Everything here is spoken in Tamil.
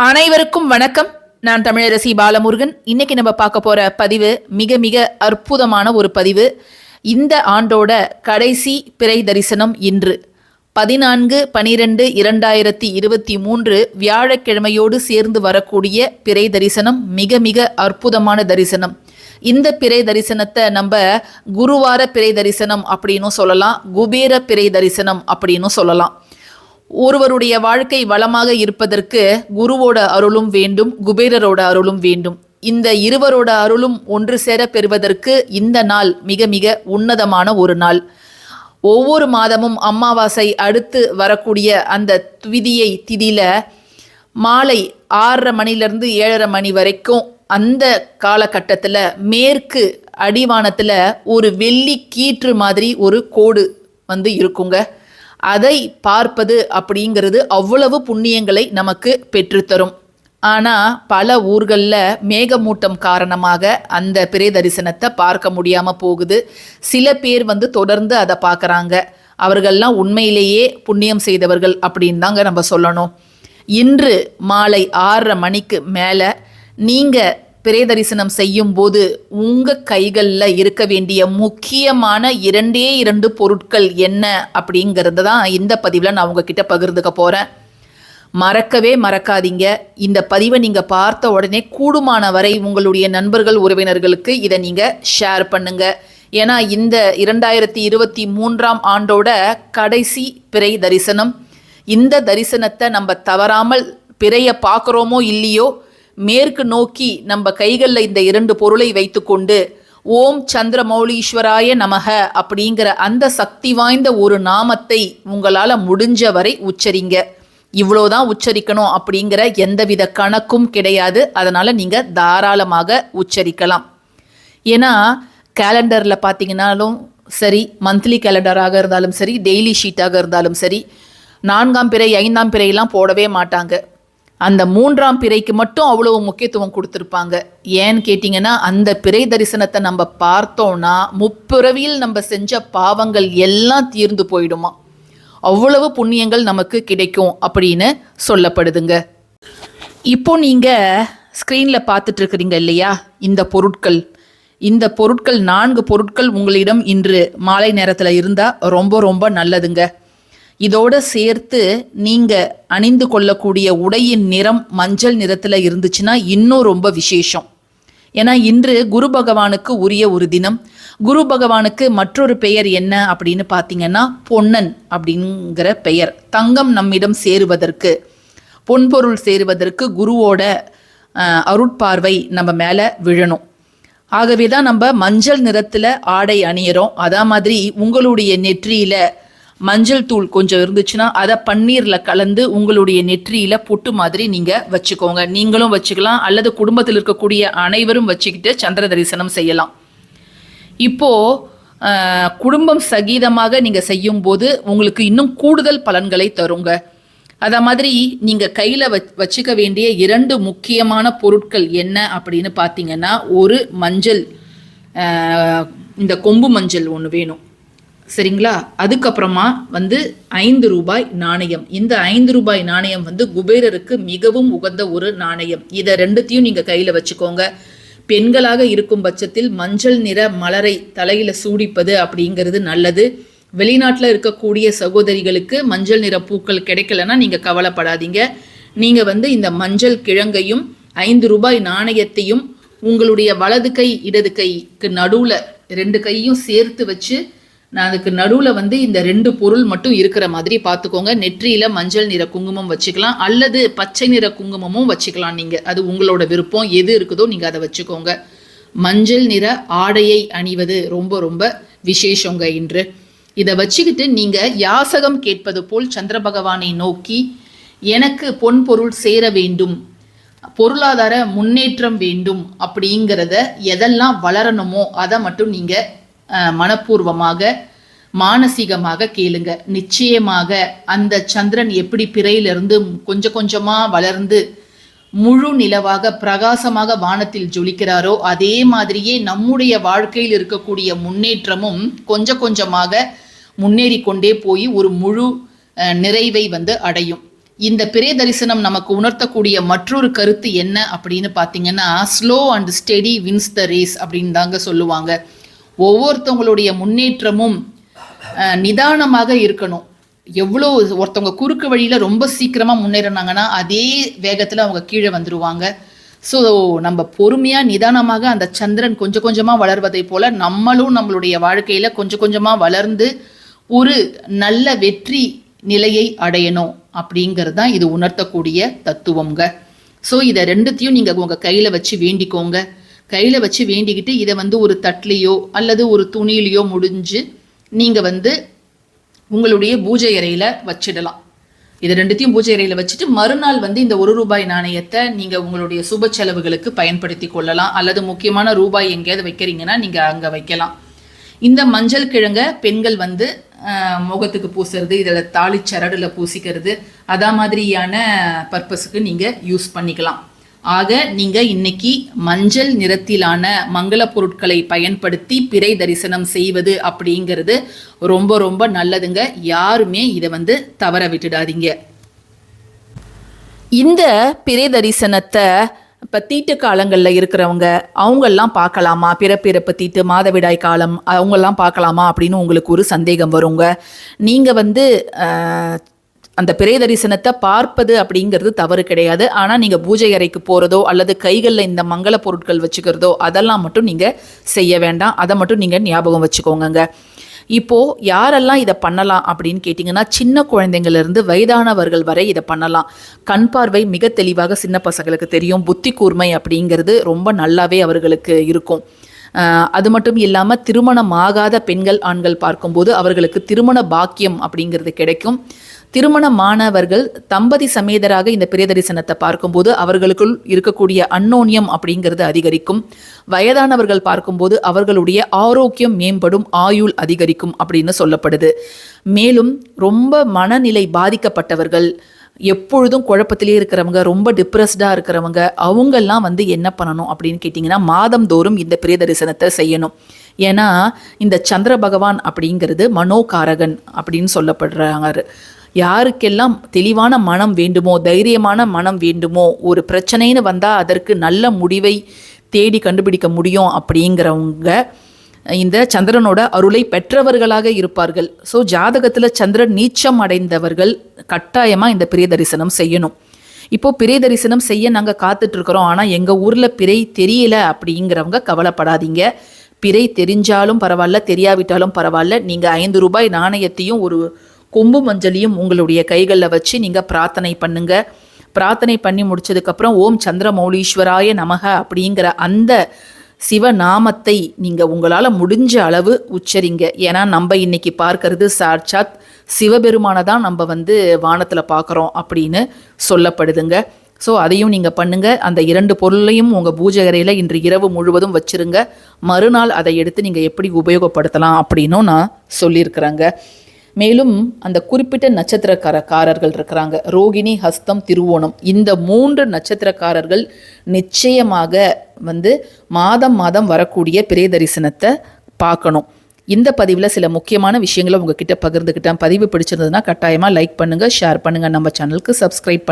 அனைவருக்கும் வணக்கம். நான் தமிழரசி பாலமுருகன். இன்னைக்கு நம்ம பார்க்க போற பதிவு மிக மிக அற்புதமான ஒரு பதிவு. இந்த ஆண்டோட கடைசி பிறை தரிசனம் இன்று. பதினான்கு பனிரெண்டு இரண்டாயிரத்தி இருபத்தி மூன்று வியாழக்கிழமையோடு சேர்ந்து வரக்கூடிய பிறை தரிசனம் மிக மிக அற்புதமான தரிசனம். இந்த பிறை தரிசனத்தை நம்ம குருவார பிறை தரிசனம் அப்படின்னும் சொல்லலாம். குபேர பிறை தரிசனம் அப்படின்னும் சொல்லலாம். ஒருவருடைய வாழ்க்கை வளமாக இருப்பதற்கு குருவோட அருளும் வேண்டும் குபேரரோட அருளும் வேண்டும். இந்த இருவரோட அருளும் ஒன்று சேர பெறுவதற்கு இந்த நாள் மிக மிக உன்னதமான ஒரு நாள். ஒவ்வொரு மாதமும் அமாவாசை அடுத்து வரக்கூடிய அந்த விதியை திதியில மாலை ஆறரை மணிலேருந்து ஏழரை மணி வரைக்கும் அந்த காலகட்டத்தில் மேற்கு அடிவானத்தில் ஒரு வெள்ளி கீற்று மாதிரி ஒரு கோடு வந்து இருக்குங்க. அதை பார்ப்பது அப்படிங்கிறது அவ்வளவு புண்ணியங்களை நமக்கு பெற்றுத்தரும். ஆனால் பல ஊர்களில் மேகமூட்டம் காரணமாக அந்த பிறை தரிசனத்தை பார்க்க முடியாமல் போகுது. சில பேர் வந்து தொடர்ந்து அதை பார்க்குறாங்க. அவர்கள்லாம் உண்மையிலேயே புண்ணியம் செய்தவர்கள் அப்படின்னு தாங்க நம்ம சொல்லணும். இன்று மாலை ஆறரை மணிக்கு மேலே நீங்கள் பிரே தரிசனம் செய்யும் போது உங்கள் கைகளில் இருக்க வேண்டிய முக்கியமான இரண்டே இரண்டு பொருட்கள் என்ன அப்படிங்கிறது தான் இந்த பதிவில் நான் உங்ககிட்ட பகிர்ந்துக்க போகிறேன் மறக்கவே மறக்காதீங்க. இந்த பதிவை நீங்கள் பார்த்த உடனே கூடுமான வரை உங்களுடைய நண்பர்கள் உறவினர்களுக்கு இதை நீங்கள் ஷேர் பண்ணுங்க. ஏன்னா இந்த இரண்டாயிரத்தி இருபத்தி மூன்றாம் ஆண்டோட கடைசி பிறை தரிசனம் இந்த தரிசனத்தை நம்ம தவறாமல் பிறையை பார்க்குறோமோ இல்லையோ மேற்கு நோக்கி நம்ம கைகளில் இந்த இரண்டு பொருளை வைத்துக்கொண்டு ஓம் சந்திரமௌலீஸ்வராய நமக அப்படிங்கிற அந்த சக்தி வாய்ந்த ஒரு நாமத்தை உங்களால் முடிஞ்ச வரை உச்சரிங்க. இவ்வளோதான் உச்சரிக்கணும் அப்படிங்கிற எந்தவித கணக்கும் கிடையாது. அதனால் நீங்கள் தாராளமாக உச்சரிக்கலாம். ஏன்னா கேலண்டரில் பார்த்தீங்கன்னாலும் சரி மந்த்லி கேலண்டராக இருந்தாலும் சரி டெய்லி ஷீட்டாக இருந்தாலும் சரி நான்காம் பிறை ஐந்தாம் பிறையெல்லாம் போடவே மாட்டாங்க. அந்த மூன்றாம் பிறைக்கு மட்டும் அவ்வளவு முக்கியத்துவம் கொடுத்துருப்பாங்க. ஏன்னு கேட்டிங்கன்னா அந்த பிறை தரிசனத்தை நம்ம பார்த்தோம்னா முப்பிறவியில் நம்ம செஞ்ச பாவங்கள் எல்லாம் தீர்ந்து போயிடுமா. அவ்வளவு புண்ணியங்கள் நமக்கு கிடைக்கும் அப்படின்னு சொல்லப்படுதுங்க. இப்போ நீங்கள் ஸ்க்ரீனில் பார்த்துட்டு இருக்கிறீங்க இல்லையா? இந்த பொருட்கள். இந்த பொருட்கள் நான்கு பொருட்கள் உங்களிடம் இன்று மாலை நேரத்தில் இருந்தால் ரொம்ப ரொம்ப நல்லதுங்க. இதோட சேர்த்து நீங்கள் அணிந்து கொள்ளக்கூடிய உடையின் நிறம் மஞ்சள் நிறத்தில் இருந்துச்சுன்னா இன்னும் ரொம்ப விசேஷம். ஏன்னா இன்று குரு பகவானுக்கு உரிய ஒரு தினம். குரு பகவானுக்கு மற்றொரு பெயர் என்ன அப்படின்னு பார்த்தீங்கன்னா பொன்னன் அப்படிங்கிற பெயர். தங்கம் நம்மிடம் சேருவதற்கு பொன்பொருள் சேருவதற்கு குருவோட அருட்பார்வை நம்ம மேலே விழணும். ஆகவே தான் நம்ம மஞ்சள் நிறத்தில் ஆடை அணியிறோம். அதே மாதிரி உங்களுடைய நெற்றியில் மஞ்சள் தூள் கொஞ்சம் இருந்துச்சுன்னா அதை பன்னீரில் கலந்து உங்களுடைய நெற்றியில் பொட்டு மாதிரி நீங்கள் வச்சுக்கோங்க. நீங்களும் வச்சுக்கலாம் அல்லது குடும்பத்தில் இருக்கக்கூடிய அனைவரும் வச்சுக்கிட்டு சந்திர தரிசனம் செய்யலாம். இப்போது குடும்பம் சகீதமாக நீங்கள் செய்யும்போது உங்களுக்கு இன்னும் கூடுதல் பலன்களை தருங்க. அதை மாதிரி நீங்கள் கையில் வச் வச்சுக்க வேண்டிய இரண்டு முக்கியமான பொருட்கள் என்ன அப்படின்னு பார்த்தீங்கன்னா ஒரு மஞ்சள் இந்த கொம்பு மஞ்சள் ஒன்று வேணும். சரிங்களா? அதுக்கப்புறமா வந்து ஐந்து ரூபாய் நாணயம். இந்த ஐந்து ரூபாய் நாணயம் வந்து குபேரருக்கு மிகவும் உகந்த ஒரு நாணயம். இதை ரெண்டுத்தையும் நீங்கள் கையில் வச்சுக்கோங்க. பெண்களாக இருக்கும் பட்சத்தில் மஞ்சள் நிற மலரை தலையில் சூடிப்பது அப்படிங்கிறது நல்லது. வெளிநாட்டில் இருக்கக்கூடிய சகோதரிகளுக்கு மஞ்சள் நிற பூக்கள் கிடைக்கலன்னா நீங்கள் கவலைப்படாதீங்க. நீங்கள் வந்து இந்த மஞ்சள் கிழங்கையும் ஐந்து ரூபாய் நாணயத்தையும் உங்களுடைய வலது கை இடது கைக்கு நடுவில் ரெண்டு கையும் சேர்த்து வச்சு நான் அதுக்கு நடுவில் வந்து இந்த ரெண்டு பொருள் மட்டும் இருக்கிற மாதிரி பார்த்துக்கோங்க. நெற்றியில் மஞ்சள் நிற குங்குமம் வச்சுக்கலாம். அல்லது பச்சை நிற குங்குமமும் வச்சுக்கலாம் நீங்கள் அது உங்களோட விருப்பம். எது இருக்குதோ நீங்கள் அதை வச்சுக்கோங்க. மஞ்சள் நிற ஆடையை அணிவது ரொம்ப ரொம்ப விசேஷங்க இன்று. இதை வச்சுக்கிட்டு நீங்கள் யாசகம் கேட்பது போல் சந்திர பகவானை நோக்கி எனக்கு பொன் பொருள் சேர வேண்டும். பொருளாதார முன்னேற்றம் வேண்டும். அப்படிங்கிறத எதெல்லாம் வளரணுமோ அதை மட்டும் நீங்கள் மனப்பூர்வமாக மானசீகமாக கேளுங்க. நிச்சயமாக அந்த சந்திரன் எப்படி பிறையிலிருந்து கொஞ்சம் கொஞ்சமாக வளர்ந்து முழு நிலவாக பிரகாசமாக வானத்தில் ஜொலிக்கிறாரோ அதே மாதிரியே நம்முடைய வாழ்க்கையில் இருக்கக்கூடிய முன்னேற்றமும் கொஞ்சம் கொஞ்சமாக முன்னேறி கொண்டே போய் ஒரு முழு நிறைவை வந்து அடையும். இந்த பிறை தரிசனம் நமக்கு உணர்த்தக்கூடிய மற்றொரு கருத்து என்ன அப்படின்னு பார்த்தீங்கன்னா slow and steady wins the race அப்படின்னு தாங்க சொல்லுவாங்க. ஒவ்வொருத்தவங்களுடைய முன்னேற்றமும் நிதானமாக இருக்கணும். எவ்வளோ ஒருத்தவங்க குறுக்கு வழியில் ரொம்ப சீக்கிரமாக முன்னேறினாங்கன்னா அதே வேகத்தில் அவங்க கீழே வந்துடுவாங்க ஸோ நம்ம பொறுமையாக நிதானமாக அந்த சந்திரன் கொஞ்சம் கொஞ்சமாக வளர்வதை போல் நம்மளும் நம்மளுடைய வாழ்க்கையில் கொஞ்சம் கொஞ்சமாக வளர்ந்து ஒரு நல்ல வெற்றி நிலையை அடையணும் அப்படிங்கிறது தான் இது உணர்த்தக்கூடிய தத்துவம்ங்க ஸோ இதை ரெண்டுத்தையும் நீங்கள் உங்கள் கையில் வச்சு வேண்டிக்கோங்க. கையில் வச்சு வேண்டிக்கிட்டு இதை வந்து ஒரு தட்லேயோ அல்லது ஒரு துணியிலையோ முடிஞ்சு நீங்கள் வந்து உங்களுடைய பூஜை அறையில் வச்சிடலாம். இது ரெண்டுத்தையும் பூஜை அறையில் வச்சுட்டு மறுநாள் வந்து இந்த ஒரு ரூபாய் நாணயத்தை நீங்கள் உங்களுடைய சுப செலவுகளுக்கு பயன்படுத்தி கொள்ளலாம். அல்லது முக்கியமான ரூபாய் எங்கேயாவது வைக்கிறீங்கன்னா நீங்கள் அங்கே வைக்கலாம். இந்த மஞ்சள் கிழங்க பெண்கள் வந்து முகத்துக்கு பூசுறது இதில் தாலி சரடில் பூசிக்கிறது அதா மாதிரியான பர்பஸுக்கு நீங்கள் யூஸ் பண்ணிக்கலாம். ஆக நீங்கள் இன்னைக்கு மஞ்சள் நிறத்திலான மங்கள பொருட்களை பயன்படுத்தி பிறை தரிசனம் செய்வது அப்படிங்கிறது ரொம்ப ரொம்ப நல்லதுங்க. யாருமே இதை வந்து தவற விட்டுடாதீங்க. இந்த பிறை தரிசனத்தை இப்போ தீட்டு காலங்களில் இருக்கிறவங்க அவங்கெல்லாம் பார்க்கலாமா? பிறப்பிறப்பு தீட்டு மாதவிடாய் காலம் அவங்கெல்லாம் பார்க்கலாமா அப்படின்னு உங்களுக்கு ஒரு சந்தேகம் வருங்க. நீங்கள் வந்து அந்த பிறை தரிசனத்தை பார்ப்பது அப்படிங்கிறது தவறு கிடையாது. ஆனால் நீங்கள் பூஜை அறைக்கு போகிறதோ அல்லது கைகளில் இந்த மங்கள பொருட்கள் வச்சுக்கிறதோ அதெல்லாம் மட்டும் நீங்கள் செய்ய வேண்டாம். அதை மட்டும் நீங்கள் ஞாபகம் வச்சுக்கோங்கங்க. இப்போது யாரெல்லாம் இதை பண்ணலாம் அப்படின்னு கேட்டிங்கன்னா சின்ன குழந்தைங்கள்லேருந்து வயதானவர்கள் வரை இதை பண்ணலாம். கண் பார்வை மிக தெளிவாக சின்ன பசங்களுக்கு தெரியும். புத்தி கூர்மை அப்படிங்கிறது ரொம்ப நல்லாவே அவர்களுக்கு இருக்கும். அது மட்டும் இல்லாமல் திருமணம் ஆகாத பெண்கள் ஆண்கள் பார்க்கும்போது அவர்களுக்கு திருமண பாக்கியம் அப்படிங்கிறது கிடைக்கும். திருமணமானவர்கள் தம்பதி சமேதராக இந்த பிரிய தரிசனத்தை பார்க்கும்போது அவர்களுக்குள் இருக்கக்கூடிய அன்னோன்யம் அப்படிங்கிறது அதிகரிக்கும். வயதானவர்கள் பார்க்கும்போது அவர்களுடைய ஆரோக்கியம் மேம்படும் ஆயுள் அதிகரிக்கும் அப்படின்னு சொல்லப்படுது. மேலும் ரொம்ப மனநிலை பாதிக்கப்பட்டவர்கள் எப்பொழுதும் குழப்பத்திலே இருக்கிறவங்க ரொம்ப டிப்ரெஸ்டாக இருக்கிறவங்க அவங்கெல்லாம் வந்து என்ன பண்ணணும் அப்படின்னு கேட்டிங்கன்னா மாதந்தோறும் இந்த பிரிய தரிசனத்தை செய்யணும். ஏன்னா இந்த சந்திர பகவான் அப்படிங்கிறது மனோகாரகன் அப்படின்னு சொல்லப்படுறாங்க யாருக்கெல்லாம் தெளிவான மனம் வேண்டுமோ தைரியமான மனம் வேண்டுமோ ஒரு பிரச்சனைன்னு வந்தால் அதற்கு நல்ல முடிவை தேடி கண்டுபிடிக்க முடியும் அப்படிங்கிறவங்க இந்த சந்திரனோட அருளை பெற்றவர்களாக இருப்பார்கள். ஸோ ஜாதகத்தில் சந்திரன் நீச்சம் அடைந்தவர்கள் கட்டாயமாக இந்த பிரிய தரிசனம் செய்யணும். இப்போது பிறை தரிசனம் செய்ய நாங்கள் காத்துட்ருக்குறோம். ஆனால் எங்கள் ஊரில் பிறை தெரியல அப்படிங்கிறவங்க கவலைப்படாதீங்க. பிறை தெரிஞ்சாலும் பரவாயில்ல தெரியாவிட்டாலும் பரவாயில்ல. நீங்கள் ஐந்து ரூபாய் நாணயத்தையும் ஒரு கொம்பு மஞ்சளையும் உங்களுடைய கைகளில் வச்சு நீங்கள் பிரார்த்தனை பண்ணுங்க. பிரார்த்தனை பண்ணி முடிச்சதுக்கப்புறம் ஓம் சந்திரமௌலீஸ்வராய நமக அப்படிங்கிற அந்த சிவநாமத்தை நீங்கள் உங்களால் முடிஞ்ச அளவு உச்சரிங்க. ஏன்னா நம்ம இன்னைக்கு பார்க்கறது சாட்சாத் சிவபெருமானை தான் நம்ம வந்து வானத்தில் பார்க்குறோம் அப்படின்னு சொல்லப்படுதுங்க. ஸோ அதையும் நீங்கள் பண்ணுங்கள் அந்த இரண்டு பொருளையும் உங்கள் பூஜை அறையில் இன்று இரவு முழுவதும் வச்சிருங்க. மறுநாள் அதை எடுத்து நீங்கள் எப்படி உபயோகப்படுத்தலாம் அப்படின்னும் நான் சொல்லியிருக்கிறேங்க. மேலும் அந்த குறிப்பிட்ட நட்சத்திரக்காரக்காரர்கள் இருக்கிறாங்க. ரோகிணி ஹஸ்தம் திருவோணம். இந்த மூன்று நட்சத்திரக்காரர்கள் நிச்சயமாக வந்து மாதம் மாதம் வரக்கூடிய பிறை தரிசனத்தை பார்க்கணும். இந்த பதிவில் சில முக்கியமான விஷயங்களை உங்ககிட்ட பகிர்ந்துக்கிட்டேன். பதிவு பிடிச்சிருந்ததுன்னா கட்டாயமாக லைக் பண்ணுங்கள் ஷேர் பண்ணுங்கள் நம்ம சேனலுக்கு சப்ஸ்கிரைப் பண்ணி